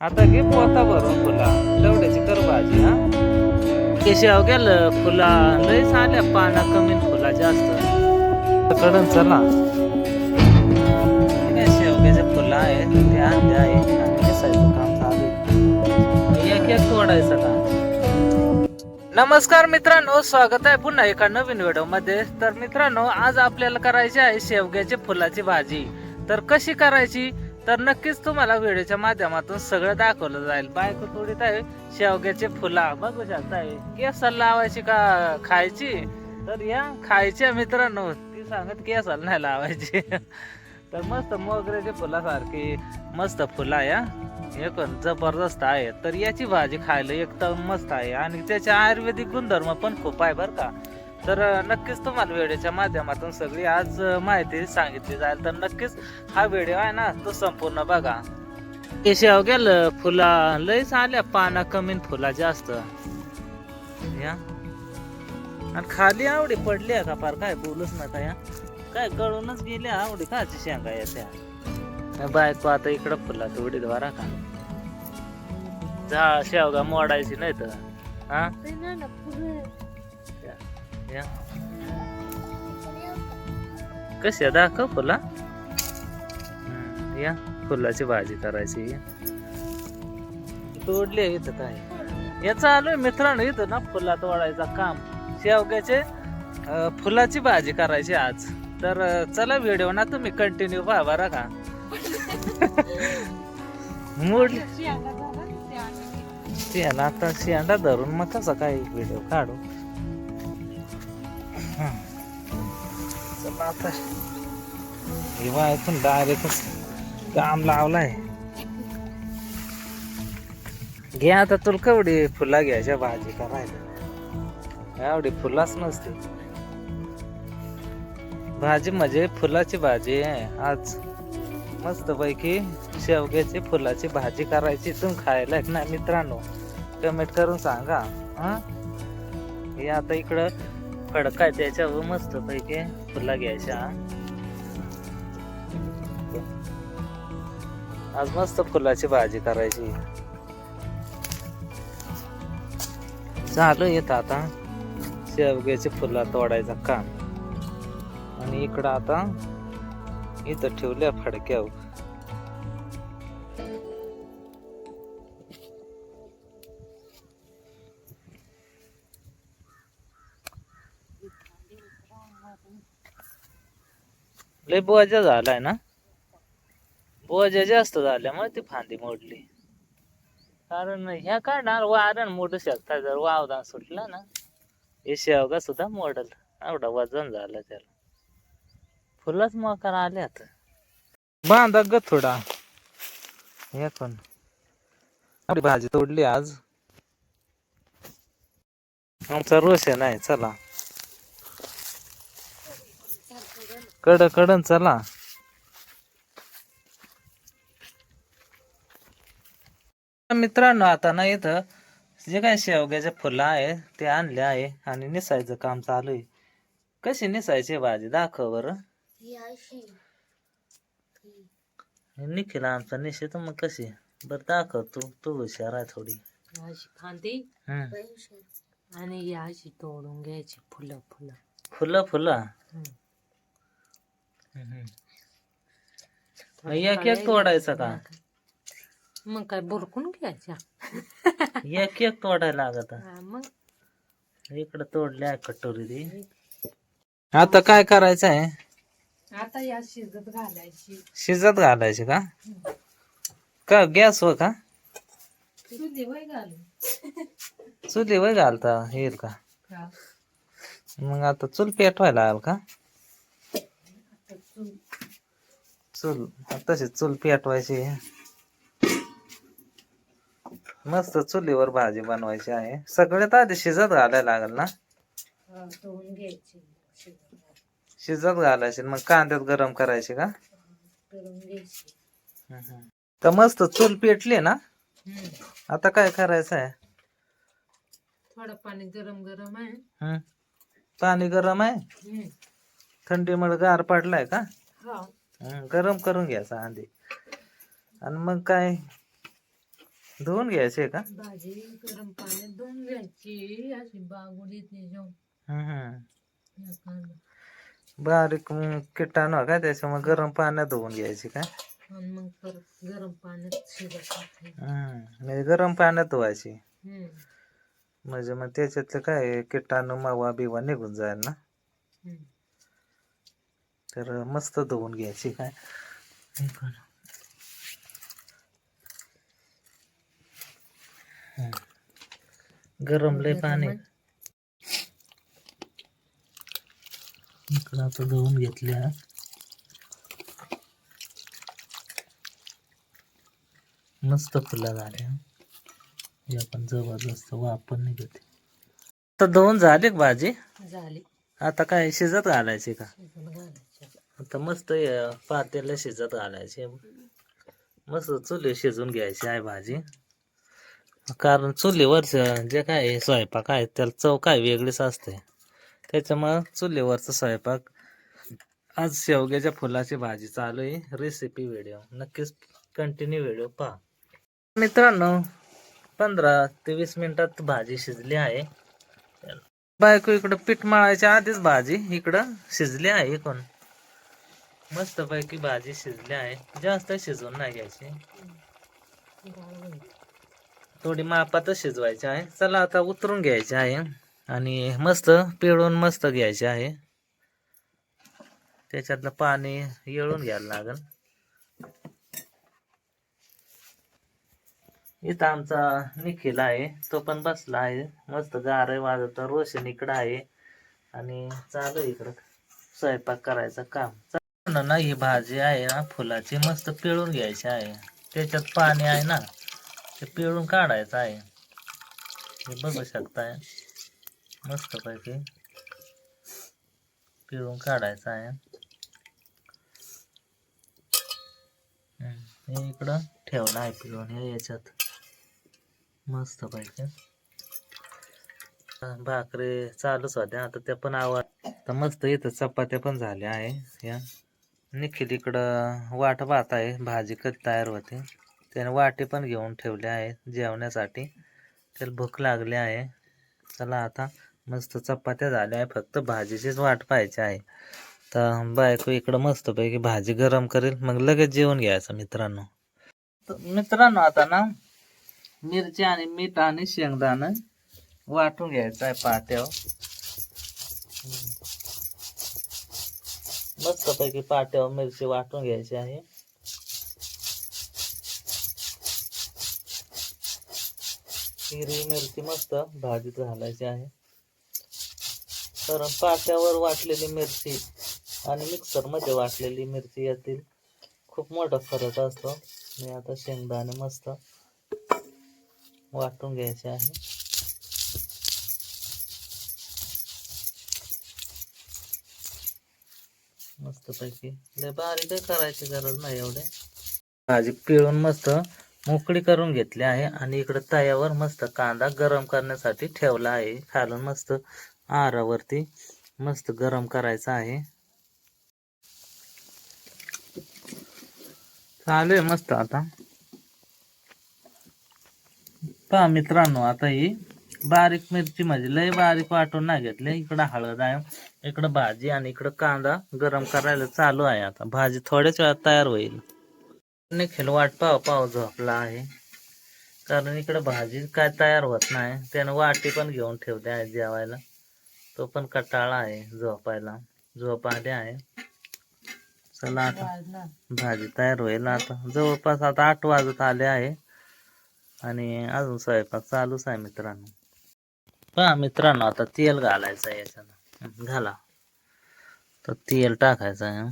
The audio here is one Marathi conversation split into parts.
आता घे पोता भरून फुला. लवड्याची कर भाजी हा केशव गेलं फुला. लय झाल्या पाना कमी फुला जास्त. कडन चला हे शेवग्याचे फुलं आहे ते आणले आहे केसायचं काम चालू आहे. एक एक तोडायचं का नमस्कार मित्रांनो स्वागत आहे पुन्हा एका नवीन व्हिडिओमध्ये तर मित्रांनो आज आपल्याला करायची आहे शेवग्याच्या फुलाची भाजी. तर कशी करायची? तर नक्कीच तुम्हाला व्हिडिओच्या माध्यमातून सगळं दाखवलं जाईल. बायको थोडी आहे शेवग्याचे फुला. बघू शकता केसाला लावायची का खायची? तर या खायच्या मित्रांनो ती सांगत केसाला नाही लावायची. तर मस्त मोगऱ्याच्या फुलासारखी मस्त फुलं आहे एक जबरदस्त आहे. तर याची भाजी खायला एकदम मस्त आहे. आणि त्याचे आयुर्वेदिक गुणधर्म पण खूप आहे बरं का. तर नक्कीच तुम्हाला व्हिडिओच्या माध्यमातून सगळी आज माहिती सांगितली जाईल. तर नक्कीच हा व्हिडिओ आहे ना तो संपूर्ण बघा. केशव गेलं फुला लयच आल्या पाना कमी फुला जास्त. या. आणि खाली आवडी पडली आहे का फार काय बोलूच नका या. काय गळूनच गेल्या आवडी काची शेंगा येत्या बायको आता इकडं फुला तेवढी द्वारा का? जा शेवगा मोडायची नाही तर. हा? या. कशी आहे? दाखव फुला. या. फुलाची भाजी करायची. तोडली आहे इथं काय? या चालू आहे मित्रांनो इथं ना फुला तोडायचा काम. शेवग्याचे फुलाची भाजी करायची आज. तर चला व्हिडिओ ना तुम्ही कंटिन्यू पहा बरं का? मूड आता शेंडा धरून मग कसा काय व्हिडिओ काढू. चला आता. हिवाळ्यातून डायरेक्टच काम लावलाय. घे आता तुला केवढी फुला घ्यायच्या भाजी करायला. एवढी फुलाच नसते. भाजी म्हणजे फुलाची भाजी आहे. आज मस्त पैकी शेवग्याची फुलाची भाजी करायची तुम्ही खायला एक ना मित्रांनो. कमेंट करून सांगा हा? हे आता इकडं फडकाय आहे त्याच्यावर मस्त पैकी फुला घ्यायच्या. आज मस्त फुलाची भाजी करायची. चालू येत आता. शेवग्याची फुला तोडायचं काम. आणि इकडं आता इथं ठेवल्या फडक्यावर. लय बोजा झालाय ना? बोजा जास्त झाल्यामुळे ती फांदी मोडली. कारण ह्या काढणार वारण मोडू शकता जर वावदान सुटला ना हे शेवगा सुद्धा मोडल. एवढा वजन झालं त्याला. फुलच मकर आता. बांधा ग थोडा. हे पण. भाजी तोडली आज. आमचा आहे नाही चला. कड कडन चला. मित्रांनो आता ना इथं जे काय शेवग्याचे फुलं आहे ते आणले आहे आणि निसायचं काम चालू आहे. कशी निसायची भाजी? दाखव बरं. निखिल आमचा निश्चित मग कशी? बरं दाखव तू. तू हुशार आहे थोडी. हम्म. आणि अशी तोडून घ्यायची फुलं फुलं. फुलं फुलं? एक एक तोडायचं का? मग काय बुरकून घ्यायच्या? एक एक तोडायला लागत. हा, मग? इकडं तोडल्या कटोरी ती. आता काय करायचं आहे आता या शिजत घालायची. शिजत घालायची का? का गॅस व का? चुली वय घालता येईल का. मग आता चूल पेटवायला आल का? चूल तशी चूल पेटवायची. मस्त चुलीवर भाजी बनवायची आहे. सगळ्यात आधी शिजत घालायला लागेल ना? शिजत घाल- शिजत घालायची. मग कांद्यात गरम करायची का. तर मस्त चूल पेटली ना. आता काय करायचं आहे? थोडं पाणी गरम गरम आहे. पाणी गरम आहे. थंडीमुळे गार पडलाय का हा गरम करून घ्यायचा आधी आणि मग काय धुवून घ्यायचे का भाजी गरम पाण्यात धुवून घ्यायची अशी बागुडी ती जाऊन हम्म, हम्म. या कांदा. बारीक किटाणू काय त्याच्यामुळे गरम पाण्यात धुवून घ्यायची का आणि मग परत गरम पाण्यात शिजत टाकायचं. हम्म. म्हणजे गरम पाण्यात धुवायची हम्म. म्हणजे मग त्याच्यातलं काय किटाणू मावा बिवा निघून जाईल ना हम्म. तर मस्त धुवून घ्यायची काय. गरम लय पाणी. इकडं आता धुवून घेतल्या. मस्त फुलं झाल्या. हे आपण जबरदस्त वापर निघते आता धुवून झाली का भाजी? झाली. आता काय शिजत घालायची का? आता मस्त पातेला शिजत घालायचे. मस्त चुली शिजून घ्यायची आहे भाजी. कारण चुलीवरचं जे काय आहे स्वयंपाक आहे त्याला चव काय वेगळीच असते. त्याच्यामुळं चुलीवरचा स्वयंपाक आज शेवग्याच्या फुलाची भाजी चालू आहे. रेसिपी व्हिडिओ नक्कीच कंटिन्यू व्हिडिओ पहा. मित्रांनो पंधरा ते वीस मिनिटात भाजी शिजली आहे. बायको इकडं पीठ मळायच्या आधीच भाजी इकडं शिजली आहे कोण मस्त पैकी भाजी शिजली आहे. जास्त शिजवून नाही घ्यायची. थोडी मापातच शिजवायची आहे. चला आता उतरून घ्यायची आहे आणि मस्त पिळून मस्त घ्यायचे आहे. त्याच्यातलं पाणी येळून घ्यायला लागल. इथं आमचा निखिल आहे. तो पण बसला आहे. मस्त गार वाजत रोशन इकडं आहे. आणि चालू इकडं. स्वयंपाक करायचं काम. ना ना ही भाजी आहे ना फुलाची मस्त पिळून घ्यायची आहे. त्याच्यात पाणी आहे ना ते पिळून काढायचं आहे. हे बघू शकताय. मस्त पैकी पिळून काढायचं आहे. हे इकडं ठेवलं आहे पिळून हे याच्यात. मस्त पैकी. भाकरी चालूच होत्या आता त्या पण आवाज तर मस्त इथं चपात्या पण झाल्या आहे या. निखिल इकडं वाट पाहत आहे. भाजी कधी तयार होते? त्याने वाटे पण घेऊन ठेवले आहे जेवण्यासाठी त्याला भूक लागली आहे. चला आता मस्त चपात्या झाल्या आहे फक्त भाजीचीच वाट पाहायची आहे. तर बायको इकडं मस्तपैकी भाजी गरम करेल. मग लगेच जेवण घ्यायचं मित्रांनो. तर मित्रांनो आता ना मिरची आणि मीठ आणि शेंगदाणं वाटून घ्यायचं आहे पाट्यावर मस्तपैकी पाट्यावर मिरची वाटून घ्यायची आहे. हिरवी मिरची मस्त भाजीत घालायची आहे. कारण पाट्यावर वाटलेली मिरची आणि मिक्सरमध्ये वाटलेली मिरची यातील खूप मोठा फरक असतो. मी आता शेंगदाणे मस्त वाटून घ्यायचे आहे. मस्त पैकी लय बारीक करायची गरज नाही एवढे. भाजी पिळून मस्त मोकळी करून घेतली आहे आणि इकडे तयावर मस्त कांदा गरम करण्यासाठी ठेवला आहे. खालून मस्त आरावरती मस्त गरम करायचा आहे. चालू आहे मस्त आता. पहा मित्रांनो आता ही बारीक मिरची म्हणजे लय बारीक वाटून ना घेतले. इकडं हळद आहे इकडं भाजी आणि इकडं कांदा गरम करायला चालू आहे आता. भाजी थोड्याच वेळात तयार होईल. निखिल वाट पाव पाव झोपला आहे. कारण इकडं भाजी काय तयार होत नाही. त्यानं वाटी पण घेऊन ठेवते आहे जेवायला. तो पण कटाळा आहे झोपायला. झोप आले आहे. चला आता. भाजी तयार होईल आता. जवळपास आता आठ वाजत आले आहे. आणि अजून स्वयंपाक चालूच आहे मित्रांनो. पहा मित्रांनो आता तेल घालायचं आहे याच्यानं. घाला. तर तेल टाकायचं आहे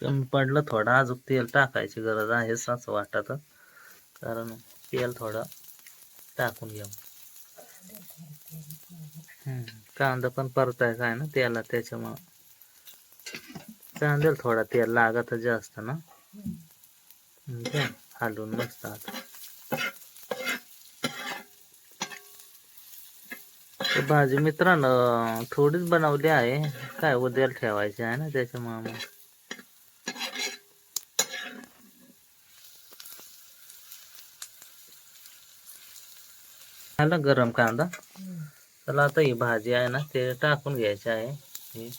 कमी पडलं थोडं अजून तेल टाकायची गरज आहे असं वाटत. कारण तेल थोडं टाकून घेऊ हम्म. कांदा पण परतायचा आहे ना त्याला त्याच्यामुळं. कांद्याला थोडा तेल लागत जास्त ना. हलवून मस्त भाजी मित्रांनो थोडीच बनवली आहे. काय उद्याला ठेवायची आहे ना त्याच्यामुळे मग. झाला गरम कांदा. चला आता ही भाजी आहे ना ते टाकून घ्यायची आहे. ही.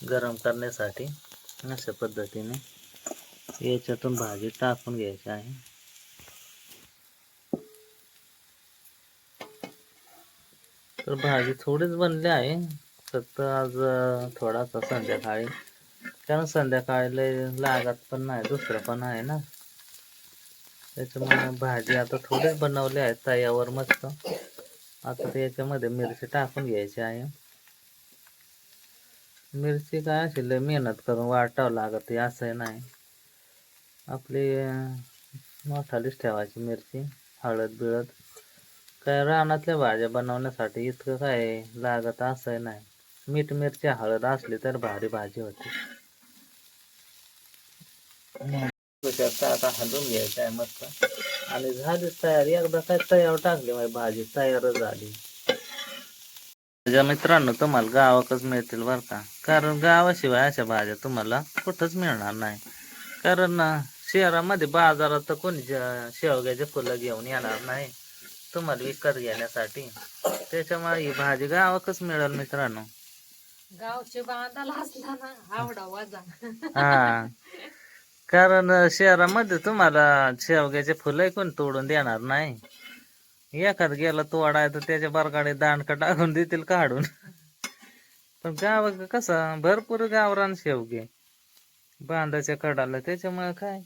गरम करण्यासाठी अशा पद्धतीने याच्यातून भाजी टाकून घ्यायची आहे. तर भाजी थोडीच बनली आहे. फक्त आज थोडासा संध्याकाळी. कारण संध्याकाळी लागत पण नाही दुसरं पण आहे ना. त्याच्यामुळे भाजी आता थोडीच बनवली आहे तयावर मस्त. आता याच्यामध्ये मिरची टाकून घ्यायची आहे. मिरची काय अशी लय मेहनत करून वाटावं लागत असं नाही. आपली मोठालीच ठेवायची मिरची हळद बिळद. काय रानातल्या भाज्या बनवण्यासाठी इतकं काय लागत असं नाही. मीठ मिरची हळद असली तर भारी भाजी होती. आता हलवून घ्यायचं आहे मस्त. आणि झाली तयारी एकदा काय तयार टाकली माझी भाजी तयारच झाली. माझ्या मित्रांनो तुम्हाला गावाकच मिळतील बरं का. कारण गावाशिवाय अशा भाज्या तुम्हाला कुठंच मिळणार नाही. कारण शहरामध्ये बाजारात तर कोणी शेवग्याचे फुलं घेऊन येणार नाही. तुम्हाला विकत घेण्यासाठी. त्याच्यामुळे ही भाजी गावाकच मिळेल मित्रांनो. गावचे बांधाला असला ना आवडा वाजा. हा. कारण शहरामध्ये तुम्हाला शेवग्याचे फुलं कोण तोडून देणार नाही. एखाद गेला तोडाय तर त्याच्या बरगाडी दांडका टाकून देतील काढून. पण गाव कसं भरपूर गावरान शेवगे बांधाच्या कडाला त्याच्यामुळे काय?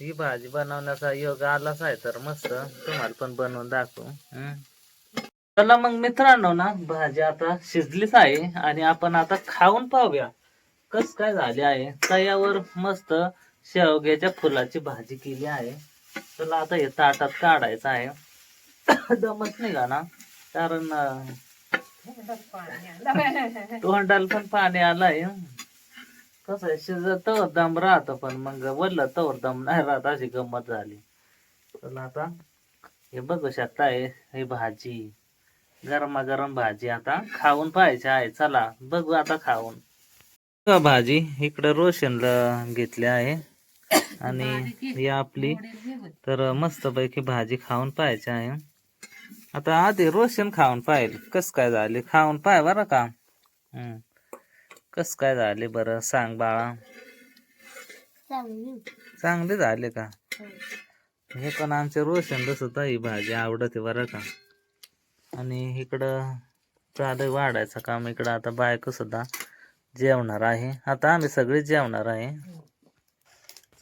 ही भाजी बनवण्याचा योग आलाच आहे तर मस्त. तुम्हाला पण बनवून दाखवू. चला मग मित्रांनो ना भाजी आता शिजलीच आहे आणि आपण आता खाऊन पाहूया. कस काय झाले आहे? तयावर मस्त शेवग्याच्या फुलाची भाजी केली आहे. चला आता हे ताटात काढायचं आहे. दमत नाही का ना? कारण तोंडाला पण पाणी आलंय. कसं आहे शिजत तवर दम राहतं पण मग वरलं तवर दम नाही राहत अशी गंमत झाली. चला आता हे बघू शकता हे भाजी. गरमागरम भाजी आता खाऊन पाहायची आहे. चला बघू आता खाऊन. भाजी इकडे रोशनला घेतली आहे. आणि ही आपली तर मस्तपैकी भाजी खाऊन पाहायची आहे. आता आधी रोशन खाऊन पाहिल. कस काय झाले? खाऊन पाय बरं का. हम्म. कस काय झाले बरं? सांग बाळा. चांगले. झाले का? हे. पण आमच्या रोशन सुद्धा ही भाजी आवडते बरं का. आणि इकडं चालू वाढायचं काम. इकडं आता बायको सुद्धा जेवणार आहे. आता आम्ही सगळे जेवणार आहे.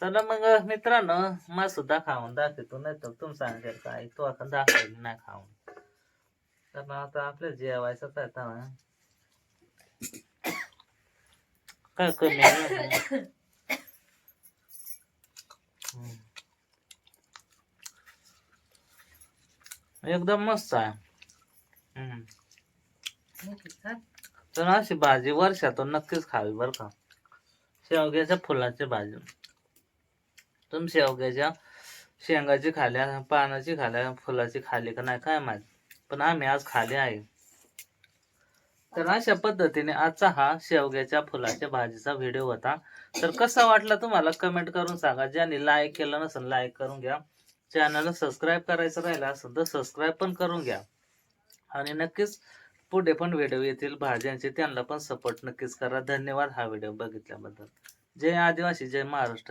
चला मग मित्रांनो मा सुद्धा खाऊन दाखवतो नाही तर तुम सांगेल काय? तू आता दाखवली नाही खाऊन. तर आता आपल्या जेवायचं आहे तर काय कमी एकदम मस्त आहे. हम्म. तर अशी भाजी वर्षातून नक्कीच खावी बरं का. शेवग्याच्या फुलाची भाजी. तुम्ही शेवग्याच्या शेंगाची खाल्या पानाची खाल्या फुलाची खाली का नाही काय माहीत? पण आम्ही आज खाली आहे. तर अशा पद्धतीने आजचा हा शेवग्याच्या फुलाच्या भाजीचा व्हिडिओ होता. तर कसा वाटला तुम्हाला? कमेंट करून सांगा. ज्यांनी लाईक केलं नसेल लाईक करून घ्या. चॅनलला सबस्क्राईब करायचं राहिलं असेल तर सबस्क्राईब पण करून घ्या. आणि नक्कीच पुढे पण व्हिडिओ येतील. भाज्यांचे त्यांना पण सपोर्ट नक्कीच करा. धन्यवाद हा व्हिडिओ बघितल्याबद्दल. जय आदिवासी जय महाराष्ट्र.